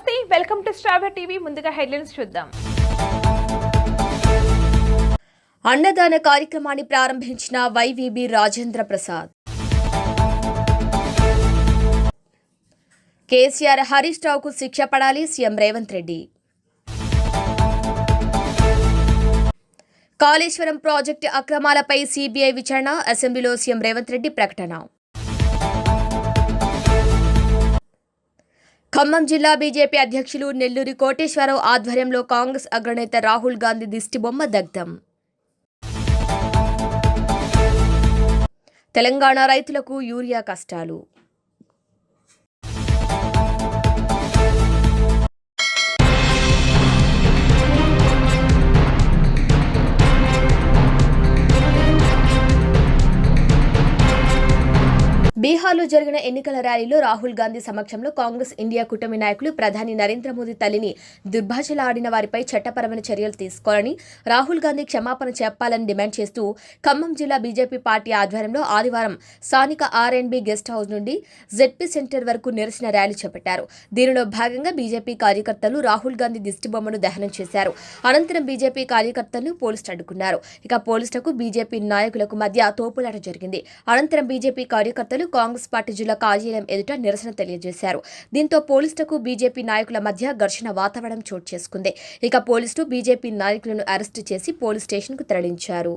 నమస్తే welcome to స్ట్రాబెర్ TV. ముందుగా headlines చూద్దాం. అన్నదాన కార్యక్రమాన్ని ప్రారంభించిన వైవీబీ రాజేంద్ర ప్రసాద్. కేసీఆర్ హరీష్ రావుకు శిక్ష పడాలి సీఎం రేవంత్ రెడ్డి. కాళేశ్వరం ప్రాజెక్టు అక్రమాలపై సీబీఐ విచారణ అసెంబ్లీలో సీఎం రేవంత్ రెడ్డి ప్రకటన. ఖమ్మం జిల్లా బీజేపీ అధ్యక్షులు నెల్లూరి కోటేశ్వరరావు ఆధ్వర్యంలో కాంగ్రెస్ అగ్రనేత రాహుల్ గాంధీ దిష్టిబొమ్మ దగ్ధం. తెలంగాణ రైతులకు యూరియా కష్టాలు. బీహార్లో జరిగిన ఎన్నికల ర్యాలీలో రాహుల్ గాంధీ సమక్షంలో కాంగ్రెస్ ఇండియా కూటమి నాయకులు ప్రధాని నరేంద్ర మోదీ తల్లిని దుర్భాషలాడిన వారిపై చట్టపరమైన చర్యలు తీసుకోవాలని రాహుల్ గాంధీ క్షమాపణ చెప్పాలని డిమాండ్ చేస్తూ ఖమ్మం జిల్లా బీజేపీ పార్టీ ఆధ్వర్యంలో ఆదివారం స్థానిక R and B guest house నుండి జెడ్పీ సెంటర్ వరకు నిరసన ర్యాలీ చేపట్టారు. దీనిలో భాగంగా బీజేపీ కార్యకర్తలు రాహుల్ గాంధీ దిష్టిబొమ్మను దహనం చేశారు. అనంతరం బీజేపీ కార్యకర్తలను పోలీసులు అడ్డుకున్నారు. ఇక పోలీసులకు బీజేపీ నాయకులకు మధ్య తోపులాట జరిగింది. అనంతరం బీజేపీ కార్యకర్తలు కాంగ్రెస్ పార్టీ జిల్లా కార్యాలయం ఎదుట నిరసన తెలియజేశారు. దీంతో పోలీసులకు బీజేపీ నాయకుల మధ్య ఘర్షణ వాతావరణం చోటు చేసుకుంది. ఇక పోలీసులు బీజేపీ నాయకులను అరెస్టు చేసి పోలీస్ స్టేషన్కు తరలించారు.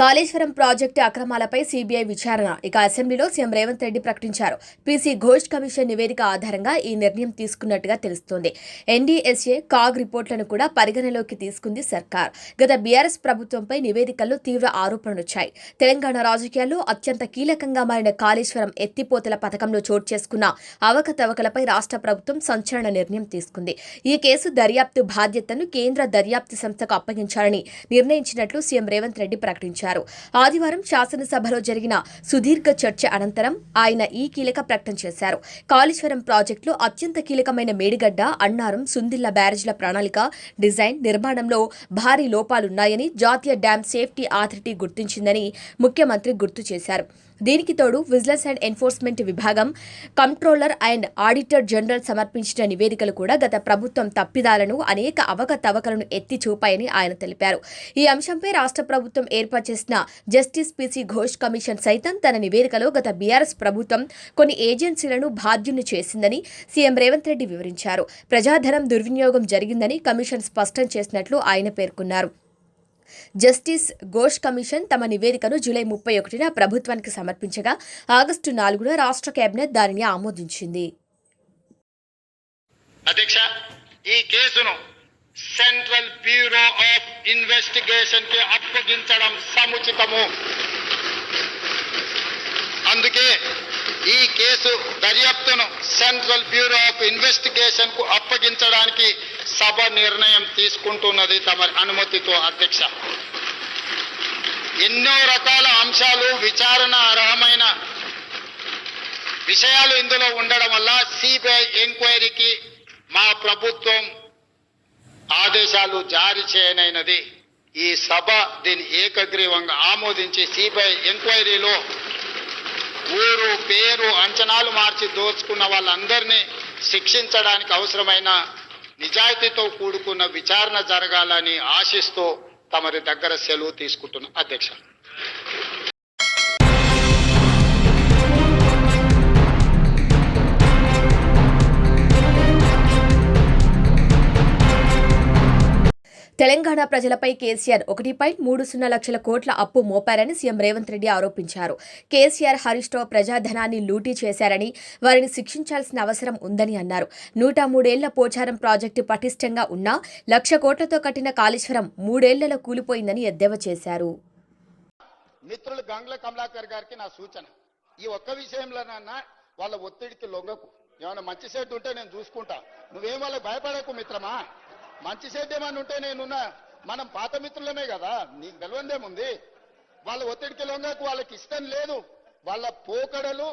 కాళేశ్వరం ప్రాజెక్టు అక్రమాలపై సీబీఐ విచారణ. ఇక అసెంబ్లీలో సీఎం రేవంత్ రెడ్డి ప్రకటించారు. పీసీ ఘోష్ కమిషన్ నివేదిక ఆధారంగా ఈ నిర్ణయం తీసుకున్నట్టుగా తెలుస్తోంది. ఎన్డీఎస్ఏ కాగ్ రిపోర్టులను కూడా పరిగణలోకి తీసుకుంది సర్కార్. గత బీఆర్ఎస్ ప్రభుత్వంపై నివేదికల్లో తీవ్ర ఆరోపణలు వచ్చాయి తెలంగాణ రాజకీయాల్లో అత్యంత కీలకంగా మారిన కాళేశ్వరం ఎత్తిపోతల పథకంలో చోటు చేసుకున్న అవకతవకలపై రాష్ట్ర ప్రభుత్వం సంచలన నిర్ణయం తీసుకుంది. ఈ కేసు దర్యాప్తు బాధ్యతను కేంద్ర దర్యాప్తు సంస్థకు అప్పగించాలని నిర్ణయించినట్లు సీఎం రేవంత్ రెడ్డి ప్రకటించారు. ఆదివారం శాసనసభలో జరిగిన సుదీర్ఘ చర్చ అనంతరం ఆయన ఈ కీలక ప్రకటన చేశారు. కాళేశ్వరం ప్రాజెక్టులో అత్యంత కీలకమైన మేడిగడ్డ అన్నారం సుందిల్ల బ్యారేజ్ల ప్రణాళిక డిజైన్ నిర్మాణంలో భారీ లోపాలున్నాయని జాతీయ డ్యాం సేఫ్టీ అథారిటీ గుర్తించిందని ముఖ్యమంత్రి గుర్తు చేశారు. దీనికి తోడు విజిలెన్స్ అండ్ ఎన్ఫోర్స్మెంట్ విభాగం కంట్రోలర్ అండ్ ఆడిటర్ జనరల్ సమర్పించిన నివేదికలు కూడా గత ప్రభుత్వం తప్పిదాలను అనేక అవకతవకలను ఎత్తి చూపాయని ఆయన తెలిపారు. ఈ అంశంపై రాష్ట్ర ప్రభుత్వం ఏర్పాటు చేసిన జస్టిస్ పిసి ఘోష్ కమిషన్ సైతం తన నివేదికలో గత బీఆర్ఎస్ ప్రభుత్వం కొన్ని ఏజెన్సీలను బాధ్యుని చేసిందని సీఎం రేవంత్ రెడ్డి వివరించారు. ప్రజాధనం దుర్వినియోగం జరిగిందని కమిషన్ స్పష్టం చేసినట్లు ఆయన పేర్కొన్నారు. జస్టిస్ ఘోష్ కమిషన్ తమ నివేదికను జూలై ముప్పై ఒకటిన ప్రభుత్వానికి సమర్పించగా ఆగస్టు నాలుగున రాష్ట్ర కేబినెట్ దానిని ఆమోదించింది. అధ్యక్ష ఈ కేసును సెంట్రల్ బ్యూరో ఆఫ్ ఇన్వెస్టిగేషన్కి అప్పగించడం సముచితము. అందుకే ఈ కేసు దర్యాప్తును సెంట్రల్ బ్యూరో ఆఫ్ ఇన్వెస్టిగేషన్కు అప్పగించడానికి సభ నిర్ణయం తీసుకుంటున్నది తమ అనుమతితో అధ్యక్ష. ఎన్నో రకాల అంశాలు విచారణ అర్హమైన విషయాలు ఇందులో ఉండడం వల్ల సిబిఐ ఎంక్వైరీకి మా ప్రభుత్వం ఆదేశాలు జారీ చేయనైనది. ఈ సభ దీన్ని ఏకగ్రీవంగా ఆమోదించి సిబిఐ ఎంక్వైరీలో ఊరు పేరు అంచనాలు మార్చి దోచుకున్న వాళ్ళందరినీ శిక్షించడానికి అవసరమైన నిజాయితీతో కూడుకున్న విచారణ జరగాలని ఆశిస్తూ తమరి దగ్గర సెలవు తీసుకుంటున్న అధ్యక్ష తెలంగాణ ప్రజలపై కేసీఆర్ ఒకటి పాయింట్ మూడు సున్నా లక్షల కోట్ల అప్పు మోపారని సీఎం రేవంత్ రెడ్డి ఆరోపించారు. కేసీఆర్ హరీష్ రావు ప్రజాధనాన్ని లూటీ చేశారని వారిని శిక్షించాల్సిన అవసరం ఉందని అన్నారు. నూట మూడేళ్ళ పోచారం ప్రాజెక్టు పటిష్టంగా ఉన్నా లక్ష కోట్లతో కట్టిన కాళేశ్వరం మూడేళ్ళలో కూలిపోయిందని ఎద్దేవా చేశారు. మిత్రులు గంగుల కమలాకర్ గారికి నా సూచన. ఈ ఒక్క విషయంలోనన్నా వాళ్ళ ఒత్తిడికి లొంగకు. ఏమైనా మంచి సెట్ ఉంటే నేను చూసుకుంటా. నువ్వేం వాళ్ళకి భయపడకు మిత్రమా? మంచి సేద్యం అని ఉంటే నేనున్నా మనం పాత మిత్రులమే కదా నీకు తెలియందేముంది? వాళ్ళ ఒత్తిడికి లొంగకు వాళ్ళకి ఇష్టం లేదు. వాళ్ళ పోకడలు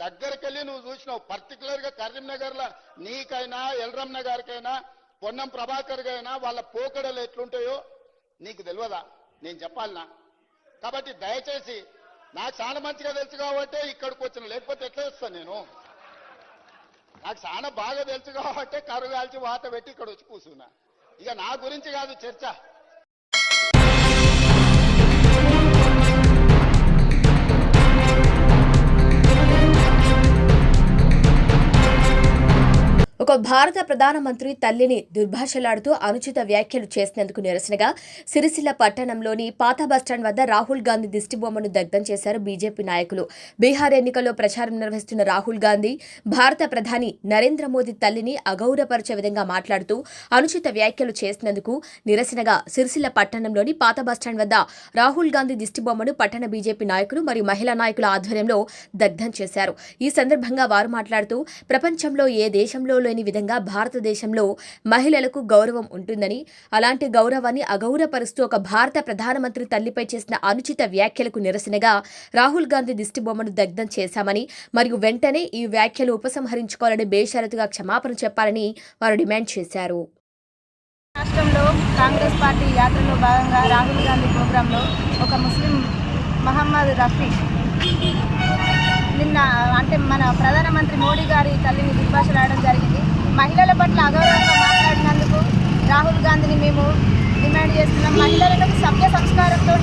దగ్గరికెళ్ళి నువ్వు చూసినావు. పర్టికులర్గా కరీంనగర్లో నీకైనా ఎల్రమ్ నగర్కైనా పొన్నం ప్రభాకర్ గైనా వాళ్ళ పోకడలు ఎట్లుంటాయో నీకు తెలియదా? నేను చెప్పాలనా? కాబట్టి దయచేసి నాకు చాలా మంచిగా తెలుసు కాబట్టి ఇక్కడికి వచ్చిన లేకపోతే ఎట్లా వస్తాను నేను? నాకు చాలా బాగా తెలుసు కాబట్టి కరువు కాల్చి వాత పెట్టి ఇక్కడ వచ్చి కూర్చున్నా. ఇక నా గురించి కాదు చర్చ. ఒక భారత ప్రధానమంత్రి తల్లిని దుర్భాషలాడుతూ అనుచిత వ్యాఖ్యలు చేసినందుకు నిరసనగా సిరిసిల్ల పట్టణంలోని పాత బస్టాండ్ వద్ద రాహుల్ గాంధీ దిష్టిబొమ్మను దగ్ధం చేశారు బీజేపీ నాయకులు. బీహార్ ఎన్నికల్లో ప్రచారం నిర్వహిస్తున్న రాహుల్ గాంధీ భారత ప్రధాని నరేంద్ర మోదీ తల్లిని అగౌరవపరిచే విధంగా మాట్లాడుతూ అనుచిత వ్యాఖ్యలు చేసినందుకు నిరసనగా సిరిసిల్ల పట్టణంలోని పాత బస్టాండ్ వద్ద రాహుల్ గాంధీ దిష్టిబొమ్మను పట్టణ బీజేపీ నాయకులు మరియు మహిళా నాయకుల ఆధ్వర్యంలో దగ్ధం చేశారు. ఈ సందర్భంగా వారు మాట్లాడుతూ ప్రపంచంలో ఏ దేశంలో లేని విధంగా భారతదేశంలో మహిళలకు గౌరవం ఉంటుందని అలాంటి గౌరవాన్ని అగౌరవపరుస్తూ ఒక భారత ప్రధానమంత్రి తల్లిపై చేసిన అనుచిత వ్యాఖ్యలకు నిరసనగా రాహుల్ గాంధీ దిష్టిబొమ్మను దగ్ధం చేశామని మరియు వెంటనే ఈ వ్యాఖ్యలు ఉపసంహరించుకోవాలని బేషరతుగా క్షమాపణ చెప్పాలని వారు డిమాండ్ చేశారు. రాష్ట్రంలో కాంగ్రెస్ పార్టీ యాత్రలో భాగంగా రాహుల్ గాంధీ ప్రోగ్రాంలో ఒక ముస్లిం మహమ్మద్ రఫీ నిన్న అంటే మన ప్రధానమంత్రి మోడీ గారి తల్లిని దుర్భాషలాడడం జరిగింది. మహిళల పట్ల అగౌరవంగా మాట్లాడినందుకు రాహుల్ గాంధీని మేము డిమాండ్ చేస్తున్నాం. మహిళలకు సభ్య సంస్కారంతో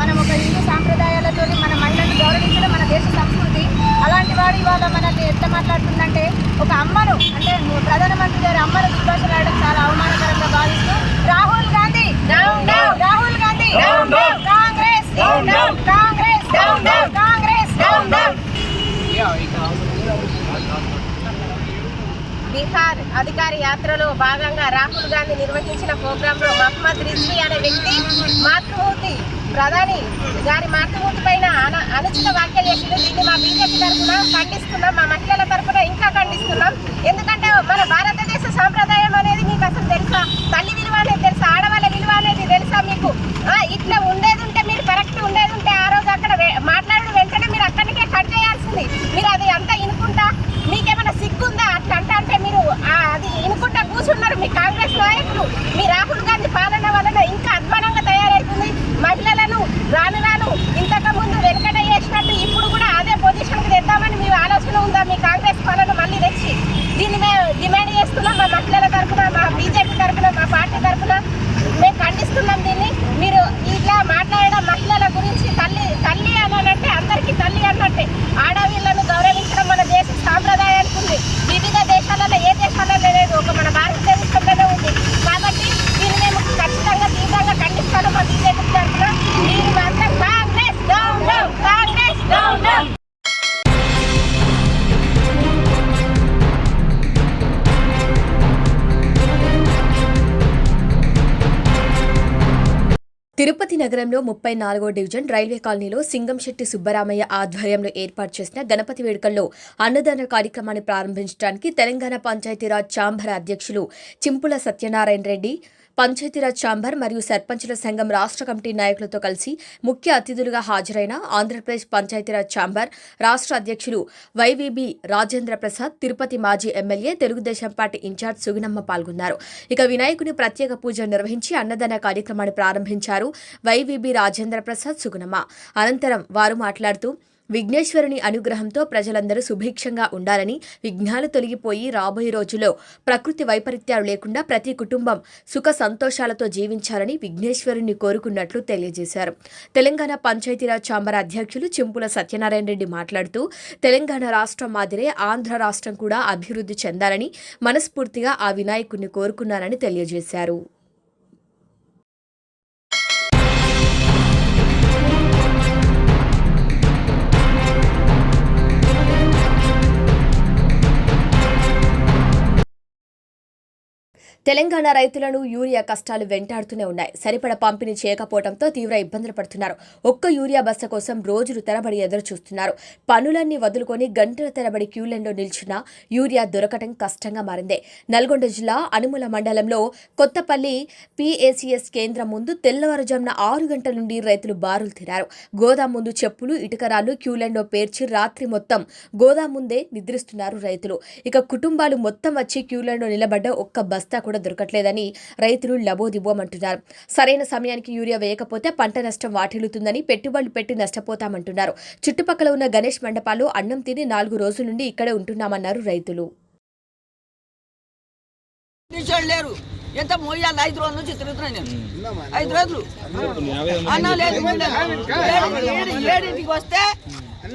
మనం ఒక హిందూ సాంప్రదాయాలతో మన మహిళలను గౌరవించడం మన దేశ సంస్కృతి అలాంటి వాడు ఇవాళ మనకి ఎట్లా మాట్లాడుతుందంటే ఒక అమ్మను అంటే ప్రధానమంత్రి గారి అమ్మను దుర్భాషలాడడం చాలా అవమానకరంగా భావిస్తూ రాహుల్ గాంధీ రాహుల్ గాంధీ కాంగ్రెస్ బీహార్ అధికార యాత్రలో భాగంగా రాహుల్ గాంధీ నిర్వహించిన ప్రోగ్రాంలో మహమ్మద్ రిజ్వీ అనే వ్యక్తి మాతృమూర్తి ప్రధాని గారి మాతృమూర్తి పైన అన- అనుచిత వ్యాఖ్యలు చేసింది. దీన్ని మా బీజేపీ తరఫున ఖండిస్తున్నాం. మా మహిళల తరఫున ఇంకా ఖండిస్తున్నాం. ఎందుకంటే నగరంలో ముప్పై నాలుగో డివిజన్ రైల్వే కాలనీలో సింగంశెట్టి సుబ్బరామయ్య ఆధ్వర్యంలో ఏర్పాటు చేసిన గణపతి వేడుకల్లో అన్నదాన కార్యక్రమాన్ని ప్రారంభించడానికి తెలంగాణ పంచాయతీరాజ్ ఛాంబర్ అధ్యక్షులు చింపుల సత్యనారాయణ రెడ్డి పంచాయతీరాజ్ ఛాంబర్ మరియు సర్పంచుల సంఘం రాష్ట్ర కమిటీ నాయకులతో కలిసి ముఖ్య అతిథులుగా హాజరైన ఆంధ్రప్రదేశ్ పంచాయతీరాజ్ ఛాంబర్ రాష్ట్ర అధ్యక్షులు వైవీబీ రాజేంద్ర ప్రసాద్ తిరుపతి మాజీ MLA Telugudesam party incharge Sugunamma పాల్గొన్నారు. ఇక వినాయకుని ప్రత్యేక పూజ నిర్వహించి అన్నదాన కార్యక్రమాన్ని ప్రారంభించారు వైవీబీ రాజేంద్ర ప్రసాద్ సుగుణమ్మ. అనంతరం వారు మాట్లాడుతూ విఘ్నేశ్వరుని అనుగ్రహంతో ప్రజలందరూ సుభిక్షంగా ఉండాలని విఘ్నాలు తొలగిపోయి రాబోయే రోజుల్లో ప్రకృతి వైపరీత్యాలు లేకుండా ప్రతి కుటుంబం సుఖ సంతోషాలతో జీవించాలని విఘ్నేశ్వరుని కోరుకున్నట్లు తెలియజేశారు. తెలంగాణ పంచాయతీరాజ్ ఛాంబర్ అధ్యక్షులు చింపుల సత్యనారాయణ రెడ్డి మాట్లాడుతూ తెలంగాణ రాష్ట్రం మాదిరే ఆంధ్ర రాష్ట్రం కూడా అభివృద్ధి చెందాలని మనస్ఫూర్తిగా ఆ వినాయకుడిని కోరుకున్నారని తెలియజేశారు. తెలంగాణ రైతులను యూరియా కష్టాలు వెంటాడుతూనే ఉన్నాయి. సరిపడ పంపిణీ చేయకపోవడంతో తీవ్ర ఇబ్బందులు పడుతున్నారు. ఒక్క యూరియా బస్త కోసం రోజులు తరబడి ఎదురు చూస్తున్నారు పనులన్నీ వదులుకొని గంటల తరబడి క్యూలైన్లో నిల్చున్న యూరియా దొరకటం కష్టంగా మారింది. నల్గొండ జిల్లా అనుముల మండలంలో కొత్తపల్లి పిఏసిఎస్ కేంద్రం ముందు తెల్లవారుజామున ఆరు గంటల నుండి రైతులు బారులు తిరారు. గోదాం ముందు చెప్పులు ఇటుకరాలు క్యూలైన్లో పేర్చి రాత్రి మొత్తం గోదాం ముందే నిద్రిస్తున్నారు రైతులు. ఇక కుటుంబాలు మొత్తం వచ్చి క్యూలైన్లో నిలబడ్డ ఒక్క బస్తా కూడా దొరకట్లేదని రైతులు లబోదిబోమంటున్నారు. సరైన సమయానికి యూరియా వేయకపోతే పంట నష్టం వాటిల్లుతుందని పెట్టుబడులు పెట్టి నష్టపోతామంటున్నారు. చుట్టుపక్కల ఉన్న గణేష్ మండపాలు అన్నం తిని నాలుగు రోజుల నుండి ఇక్కడే ఉంటున్నామన్నారు రైతులు. లేరు. ఎంత మోయాలి? ఐదు రోజుల నుంచి తిరుగుతున్నాను నేను. ఐదు రోజులు. అన్నం లేదు ఏడు- ఏడు- ఏడింటికి వస్తే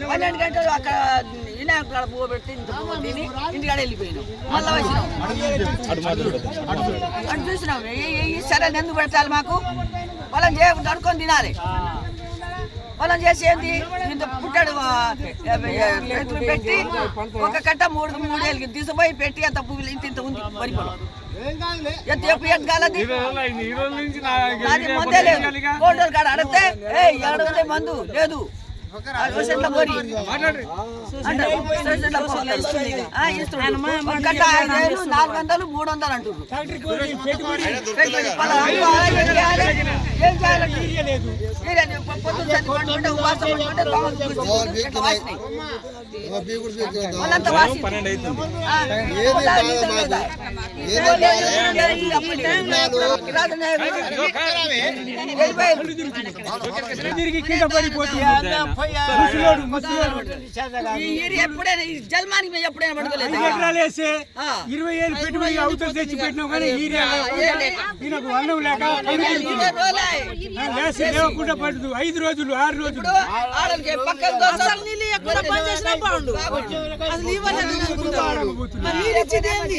పన్నెండు గంటలు అక్కడ వినాయకుడు కాడ పువ్వు పెట్టి ఇంత పువ్వు తిని ఇంటికాడ వెళ్ళిపోయినాం. మళ్ళీ వచ్చినాం. అటు చూసినాం. సరైన ఎందుకు పెట్టాలి మాకు? వాళ్ళని చేయకుండా అనుకొని తినాలి. వాళ్ళని చేసి ఏంది? ఇంత పుట్టాడు పెట్టి ఒక కట్ట మూడు మూడు వేలకి తీసుకుపోయి పెట్టి అంత పువ్వులు ఇంత ఇంత ఉంది. అది మందే లేదు. కోటలు కాడ అడిగితే ఏ ఉంది మందు లేదు. నాలుగు వందలు మూడు వందలు అంటున్నారు ఏం చేయాలి? ఉపవాసం ఎప్పుడైనా పడుకోలేదు. ఆ. ఇరవై ఏళ్ళు పెట్టుబడి తెచ్చి పెట్టినాం కానీ ఈయనకు అన్నం లేక లేసి లేవకుండా పడుతుంది. ఐదు రోజులు ఆరు రోజులు. పక్కన బాగుండు అసలు మరి ఇచ్చేది ఏంది?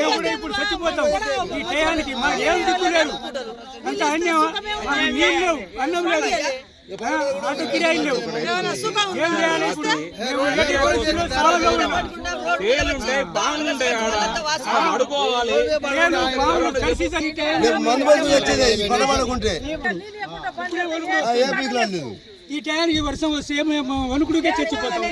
ఇప్పుడు ఇప్పుడు చచ్చిపోతాం ఈ టయానికి మాకు ఏం దిక్కు లేదు అంత అన్యం నీళ్ళు అన్నం లేదు ఆటో లేవు. ఏం చేయాలి? ఉన్నాం. తేలుంటాయి బాగుంటాయి అడుకోవాలి కలిసి మందు వచ్చేది పడబడుకుంటే ఏ ఈ వర్షం వస్తే మేము వణుకుడికే చచ్చిపోతాం.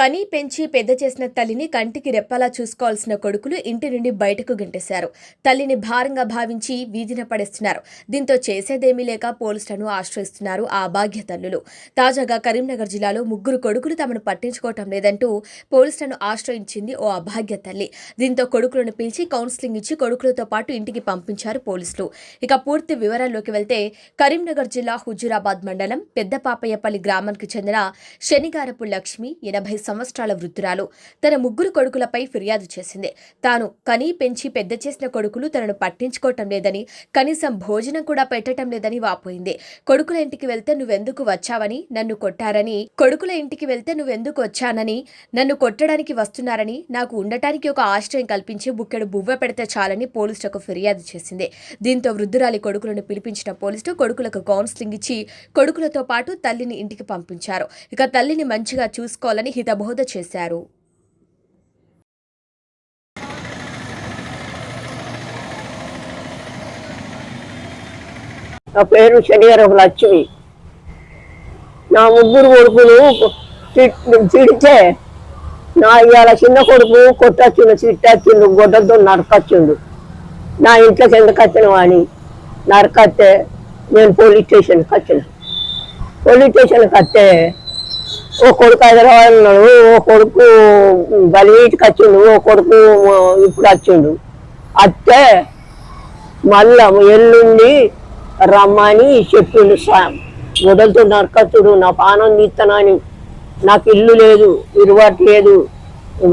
కని పెంచి పెద్ద చేసిన తల్లిని కంటికి రెప్పలా చూసుకోవాల్సిన కొడుకులు ఇంటి నుండి బయటకు గెంటేశారు. తల్లిని భారంగా భావించి వీధిన పడేస్తున్నారు. దీంతో చేసేదేమీ లేక పోలీసులను ఆశ్రయిస్తున్నారు ఆ అభాగ్య తల్లులు. తాజాగా కరీంనగర్ జిల్లాలో ముగ్గురు కొడుకులు తమను పట్టించుకోవటం లేదంటూ పోలీసులను ఆశ్రయించింది ఓ అభాగ్య తల్లి. దీంతో కొడుకులను పిలిచి కౌన్సిలింగ్ ఇచ్చి కొడుకులతో పాటు ఇంటికి పంపించారు పోలీసులు. ఇక పూర్తి వివరాల్లోకి వెళ్తే కరీంనగర్ జిల్లా హుజూరాబాద్ మండలం పెద్ద పాపయ్యపల్లి గ్రామానికి చెందిన శనిగారపు లక్ష్మి ఎనభై సంవత్సరాల వృద్ధురాలు. తన ముగ్గురు కొడుకులపై ఫిర్యాదు చేసింది. తాను కనీ పెంచి పెద్ద చేసిన కొడుకులు తనను పట్టించుకోవటం లేదని కనీసం భోజనం కూడా పెట్టడం లేదని వాపోయింది. కొడుకుల ఇంటికి వెళ్తే నువ్వెందుకు వచ్చావని నన్ను కొట్టారని కొడుకుల ఇంటికి వెళ్తే నువ్వెందుకు వచ్చానని నన్ను కొట్టడానికి వస్తున్నారని నాకు ఉండటానికి ఒక ఆశ్రయం కల్పించి బుక్కెడు బువ్వ పెడితే చాలని పోలీసులకు ఫిర్యాదు చేసింది. దీంతో వృద్ధురాలి కొడుకులను పిలిపించిన పోలీసులు కొడుకులకు కౌన్సిలింగ్ ఇచ్చి కొడుకులతో పాటు తల్లిని ఇంటికి పంపించారు. ఇక తల్లిని మంచిగా చూసుకోవాలని హితబోధ చేశారు. నా పేరు శనివారం లక్ష్మి. నా ముగ్గురు కొడుకులు తిట్- తిడితే నా ఇవాళ చిన్న కొడుకు కొట్టచ్చిండు తిట్టచ్చిండు గొడ్డలతో నరకచ్చిండు. నా ఇంట్లోకి ఎందుకు వచ్చినావు వాణి? నరకత్తే నేను పోలీస్ స్టేషన్కి వచ్చిన. పోలీస్ స్టేషన్కి వస్తే ఓ కొడుకు హైదరాబాద్ ఉన్నాడు ఓ కొడుకు బలివీటికి వచ్చిండు ఓ కొడుకు ఇప్పుడు వచ్చిండు. అత్తే మళ్ళా ఎల్లుండి రమ్మని చెప్పిండు సాయం వదులుతూ నరకతుడు నా పానం తీస్తానని నాకు ఇల్లు లేదు ఇరువాటు లేదు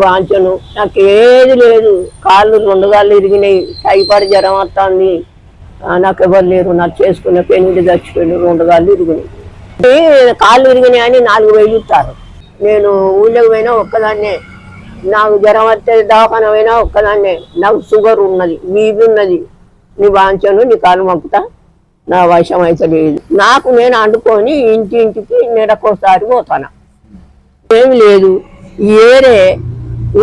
వాంచను. నాకు ఏది లేదు కాళ్ళు రెండు కాళ్ళు ఇరిగినాయి టైఫాయిడ్ జ్వరం వస్తుంది. నాకు ఎవరు లేరు నాకు చేసుకున్న పెళ్ళి చచ్చిపోయిండు రెండు కాళ్ళు ఇరిగినాయి. కాళ్ళు విరిగినాయని అని నాలుగు వేలు ఇస్తారు. నేను ఊళ్ళోకి పోయినా ఒక్కదాన్నే. నాకు జ్వరం వస్తే దవాఖాన పోయినా ఒక్కదాన్నే. నాకు షుగర్ ఉన్నది వీధి ఉన్నది. నీ వాంచను నీ కాలు మంపుతా. నా వశం అయితే లేదు. నాకు నేను అనుకొని ఇంటి ఇంటికి నెలకోసారి పోతాను. ఏమి లేదు. ఏరే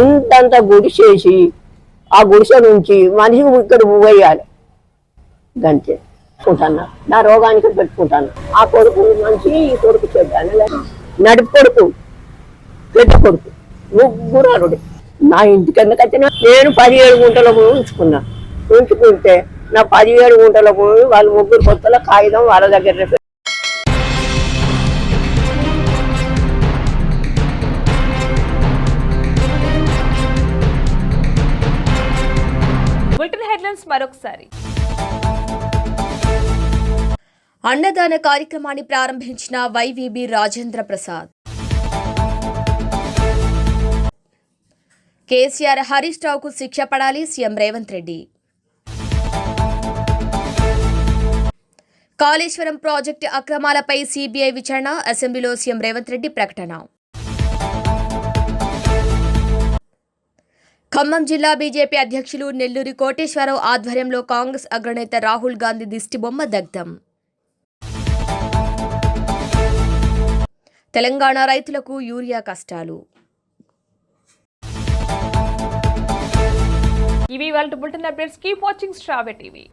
ఇంతంత గుడిసేసి ఆ గుడిసె నుంచి మనిషి ఇక్కడ పోయాలి గంతే. పెట్టుకుంటాను. నా రోగానికి పెట్టుకుంటాను. ఆ కొడుకు మంచి ఈ కొడుకు చెడ్డాను నడుపు కొడుకు పెద్ద కొడుకు ముగ్గురు అరుడు నా ఇంటికి ఎందుకంటే నేను పదిహేడు గుంటల భూమి ఉంచుకున్నా. ఉంచుకుంటే నా పదిహేడు గుంటల భూమి వాళ్ళు ముగ్గురు కొత్తల కాగితం వాళ్ళ దగ్గర బులెటిన్ హెడ్లైన్స్ మరొకసారి. అన్నదాన కార్యక్రమాన్ని ప్రారంభించిన వైవీబీ రాజేంద్ర ప్రసాద్. కేసీఆర్ హరీష్ రావుకు శిక్ష పడాలి సీఎం రేవంత్ రెడ్డి. కాళేశ్వరం ప్రాజెక్టు అక్రమాలపై సీబీఐ విచారణ అసెంబ్లీలో సీఎం రేవంత్ రెడ్డి ప్రకటన. ఖమ్మం జిల్లా బీజేపీ అధ్యక్షులు నెల్లూరి కోటేశ్వరరావు ఆధ్వర్యంలో కాంగ్రెస్ అగ్రనేత రాహుల్ గాంధీ దిష్టిబొమ్మ దగ్ధం. తెలంగాణ రైతులకు యూరియా కష్టాలు. ఇవి వాళ్ళ బులెటిన్ అప్డేట్స్. కీప్ వాచింగ్ స్ట్రావే టీవీ.